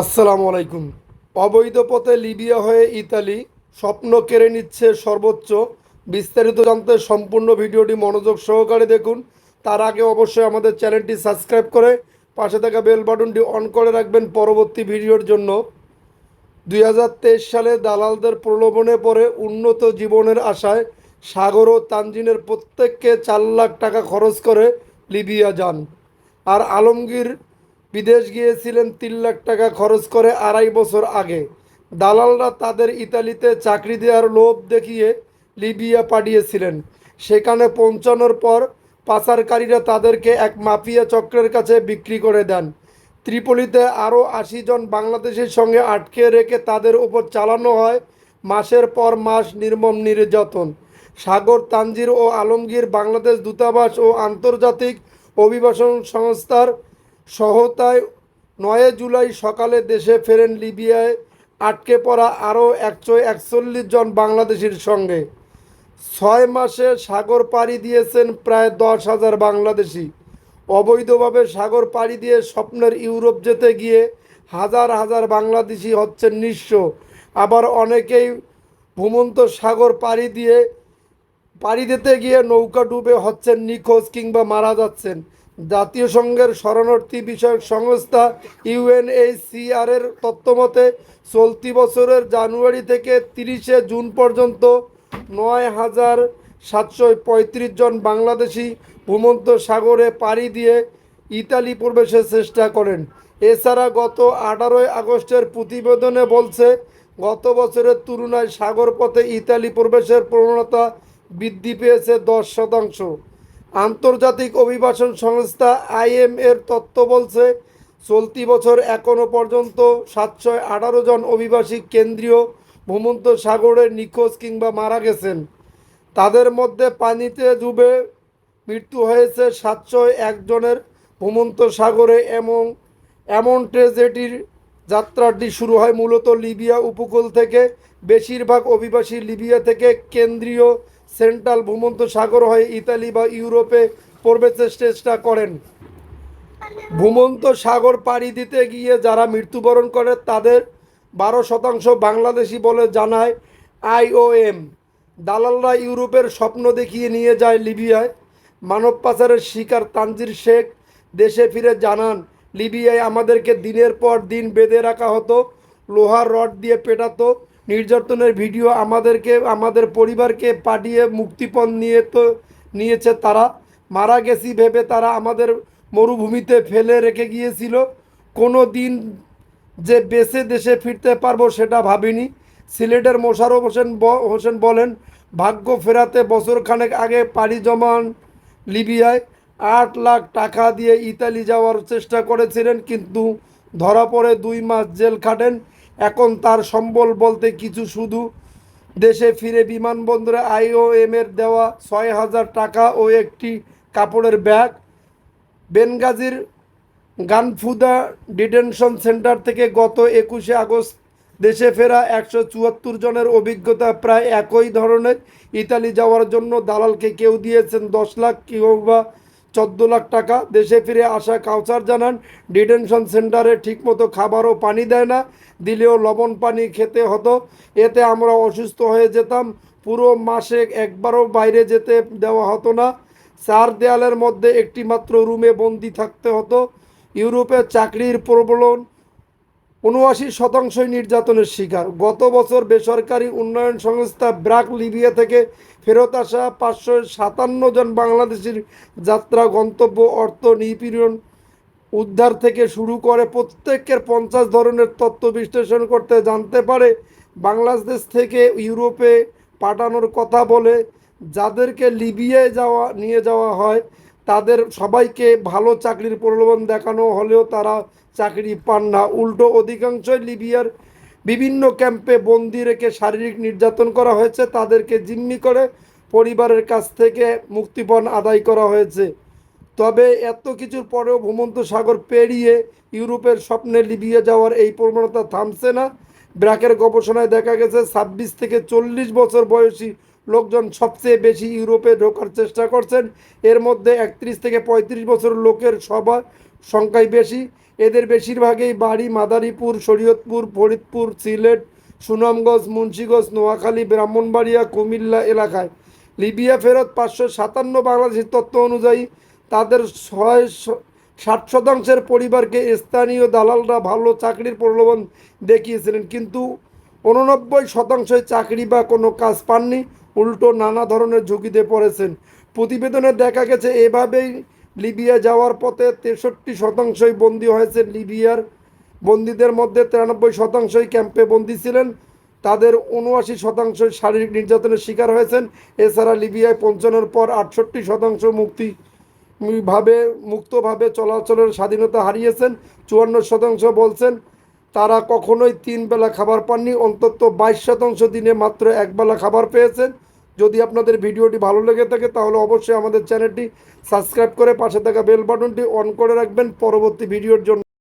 আসসালামু আলাইকুম। অবৈধ পথে লিবিয়া হয়ে ইতালি স্বপ্ন কেড়ে নিচ্ছে সর্বোচ্চ। বিস্তারিত জানতে সম্পূর্ণ ভিডিওটি মনোযোগ সহকারে দেখুন। তার আগে অবশ্যই আমাদের চ্যানেলটি সাবস্ক্রাইব করে পাশে থাকা বেল বাটনটি অন করে রাখবেন পরবর্তী ভিডিওর জন্য। দুই হাজার তেইশ সালে দালালদের প্রলোভনে পড়ে উন্নত জীবনের আশায় সাগর ও তানজিনের প্রত্যেককে চার লাখ টাকা খরচ করে লিবিয়া যান। আর আলমগীর বিদেশ গিয়েছিলেন তিন লাখ টাকা খরচ করে আড়াই বছর আগে। দালালরা তাদের ইতালিতে চাকরি দেওয়ার লোভ দেখিয়ে লিবিয়া পাঠিয়েছিলেন। সেখানে পৌঁছানোর পর পাচারকারীরা তাদেরকে এক মাফিয়া চক্রের কাছে বিক্রি করে দেন। ত্রিপলিতে আরও আশি জন বাংলাদেশের সঙ্গে আটকে রেখে তাদের উপর চালানো হয় মাসের পর মাস নির্মম নির্যাতন। সাগর, তানজির ও আলমগীর বাংলাদেশ দূতাবাস ও আন্তর্জাতিক অভিবাসন সংস্থার সহায়তায় নয় জুলাই সকালে দেশে ফেরেন লিবিয়ায়। আটকে পড়া আরও একশো একচল্লিশ জন বাংলাদেশির সঙ্গে। ছয় মাসে সাগর পাড়ি দিয়েছেন প্রায় দশ হাজার বাংলাদেশি। অবৈধভাবে সাগর পাড়ি দিয়ে স্বপ্নের ইউরোপ যেতে গিয়ে হাজার হাজার বাংলাদেশি হচ্ছেন নিঃস্ব। আবার অনেকেই ভূমন্ত সাগর পাড়ি দিয়ে, পাড়ি দিতে গিয়ে নৌকা ডুবে হচ্ছেন নিখোঁজ কিংবা মারা যাচ্ছেন। জাতীয় সংঘের শরণার্থী বিষয়ক সংস্থা ইউএনএইচসিআর এর তথ্যমতে চলতি বছরের জানুয়ারি থেকে তিরিশে জুন পর্যন্ত নয় হাজার সাতশো পঁয়ত্রিশ জন বাংলাদেশি ভূমন্ত সাগরে পাড়ি দিয়ে ইতালি প্রবেশের চেষ্টা করেন। এছাড়া গত আঠারোই আগস্টের প্রতিবেদনে বলছে, গত বছরের তুলনায় সাগর পথে ইতালি প্রবেশের প্রবণতা বৃদ্ধি পেয়েছে দশ শতাংশ। আন্তর্জাতিক অভিবাসন সংস্থা আইএম এর তথ্য বলছে, চলতি বছর এখনও পর্যন্ত সাতশো আঠারো জন অভিবাসী কেন্দ্রীয় ভূমন্ত সাগরে নিখোঁজ কিংবা মারা গেছেন। তাদের মধ্যে পানিতে ডুবে মৃত্যু হয়েছে সাতশো একজনের ভূমন্ত সাগরে এবং এমন ট্রেজেডির যাত্রাটি শুরু হয় মূলত লিবিয়া উপকূল থেকে। বেশিরভাগ অভিবাসী লিবিয়া থেকে কেন্দ্রীয় সেন্ট্রাল ভূমন্ত সাগর হয়ে ইতালি বা ইউরোপে প্রবেশের চেষ্টা করেন। ভূমন্ত সাগর পাড়ি দিতে গিয়ে যারা মৃত্যুবরণ করে, তাদের বারো শতাংশ বাংলাদেশি বলে জানায় আইওএম দালালরা ইউরোপের স্বপ্ন দেখিয়ে নিয়ে যায় লিবিয়ায়। মানব পাচারের শিকার তানজির শেখ দেশে ফিরে জানান, লিবিয়ায় আমাদেরকে দিনের পর দিন বেঁধে রাখা হতো, লোহার রড দিয়ে পেটাতো নির্যাতনের ভিডিও আমাদেরকে, আমাদের পরিবারকে পাঠিয়ে মুক্তিপণ নিয়ে তো নিয়েছে তারা। মারা গেছি ভেবে তারা আমাদের মরুভূমিতে ফেলে রেখে গিয়েছিল। কোনো দিন যে বেঁচে দেশে ফিরতে পারব সেটা ভাবিনি। সিলেটের মোশারফ হোসেন হোসেন বলেন, ভাগ্য ফেরাতে বছরখানেক আগে পাড়ি জমান লিবিয়ায়। আট লাখ টাকা দিয়ে ইতালি যাওয়ার চেষ্টা করেছিলেন, কিন্তু ধরা পড়ে দুই মাস জেল খাটেন। এখন তার সম্বল বলতে কিছু শুধু। দেশে ফিরে বিমানবন্দরে আইওএম এর দেওয়া ছয় হাজার টাকা ও একটি কাপড়ের ব্যাগ। বেনগাজির গানফুদা ডিটেনশন সেন্টার থেকে গত একুশে আগস্ট দেশে ফেরা একশো চুয়াত্তর জনের অভিজ্ঞতা প্রায় একই ধরনের। ইতালি যাওয়ার জন্য দালালকে কেউ দিয়েছেন দশ লাখ কেউ বা চোদ্দ লাখ টাকা। দেশে ফিরে আসা কাউসার জানান, ডিটেনশন সেন্টারে ঠিকমতো খাবার ও পানি দেয় না। দিলেও লবণ পানি খেতে হতো। এতে আমরা অসুস্থ হয়ে যেতাম। পুরো মাসে একবারও বাইরে যেতে দেওয়া হতো না। চার দেয়ালের মধ্যে একটি মাত্র রুমে বন্দি থাকতে হতো। ইউরোপে চাকরির প্রবলন উনআশি শতাংশই নির্যাতনের শিকার। গত বছর বেসরকারি উন্নয়ন সংস্থা ব্রাক লিবিয়া থেকে ফেরত আসা পাঁচশো সাতান্ন জন বাংলাদেশের যাত্রা, গন্তব্য, অর্থ, নিপীড়ন উদ্ধার থেকে শুরু করে প্রত্যেকের পঞ্চাশ ধরনের তথ্য বিশ্লেষণ করতে জানতে পারে বাংলাদেশ থেকে ইউরোপে পাঠানোর কথা বলে যাদেরকে লিবিয়ায় যাওয়া, নিয়ে যাওয়া হয় তাদের সবাইকে ভালো চাকরির প্রলোভন দেখানো হলেও তারা চাকরি পান না। উল্টো অধিকাংশই লিবিয়ার বিভিন্ন ক্যাম্পে বন্দি রেখে শারীরিক নির্যাতন করা হয়েছে। তাদেরকে জিম্মি করে পরিবারের কাছ থেকে মুক্তিপণ আদায় করা হয়েছে। তবে এত কিছুর পরেও ভূমন্ত সাগর পেরিয়ে ইউরোপের স্বপ্নে লিবিয়ে যাওয়ার এই প্রবণতা থামছে না। ব্র্যাকের গবেষণায় দেখা গেছে, ছাব্বিশ থেকে চল্লিশ বছর বয়সী লোকজন সবচেয়ে বেশি ইউরোপে ঢোকার চেষ্টা করছেন। এর মধ্যে একত্রিশ থেকে পঁয়ত্রিশ বছর লোকের সবার সংখ্যাই বেশি। এদের বেশিরভাগই বাড়ি মাদারীপুর, শরীয়তপুর, ফরিদপুর, সিলেট, সুনামগঞ্জ, মুন্সীগঞ্জ, নোয়াখালী, ব্রাহ্মণবাড়িয়া, কুমিল্লা এলাকায়। লিবিয়া ফেরত পাঁচশো সাতান্ন বাংলাদেশের তথ্য অনুযায়ী তাদের ছয় ষাট শতাংশের পরিবারকে স্থানীয় দালালরা ভালো চাকরির প্রলোভন দেখিয়েছিলেন, কিন্তু উননব্বই শতাংশই চাকরি বা কোনো কাজ পাননি। উল্টো নানা ধরনের ঝুঁকিতে পড়েছেন। প্রতিবেদনে দেখা গেছে, এভাবেই লিবিয়া যাওয়ার পথে তেষট্টি শতাংশই বন্দী হয়েছে লিবিয়ার বন্দীদের মধ্যে তিরানব্বই শতাংশই ক্যাম্পে বন্দী ছিলেন। তাদের উনআশি শতাংশ শারীরিক নির্যাতনের শিকার হয়েছেন। এছাড়া লিবিয়ায় পৌঁছানোর পর আটষট্টি শতাংশ মুক্তি, ভাবে, মুক্তভাবে চলাচলের স্বাধীনতা হারিয়েছেন। চুয়ান্ন শতাংশ বলছেন তারা কখনোই তিন বেলা খাবার পাননি, অন্তত বাইশ শতাংশ দিনে মাত্র একবেলা খাবার পেয়েছেন। যদি আপনাদের ভিডিওটি ভালো লেগে থাকে, তাহলে অবশ্যই আমাদের চ্যানেলটি সাবস্ক্রাইব করে পাশে থাকা বেল বাটনটি অন করে রাখবেন। পরবর্তী ভিডিওর জন্য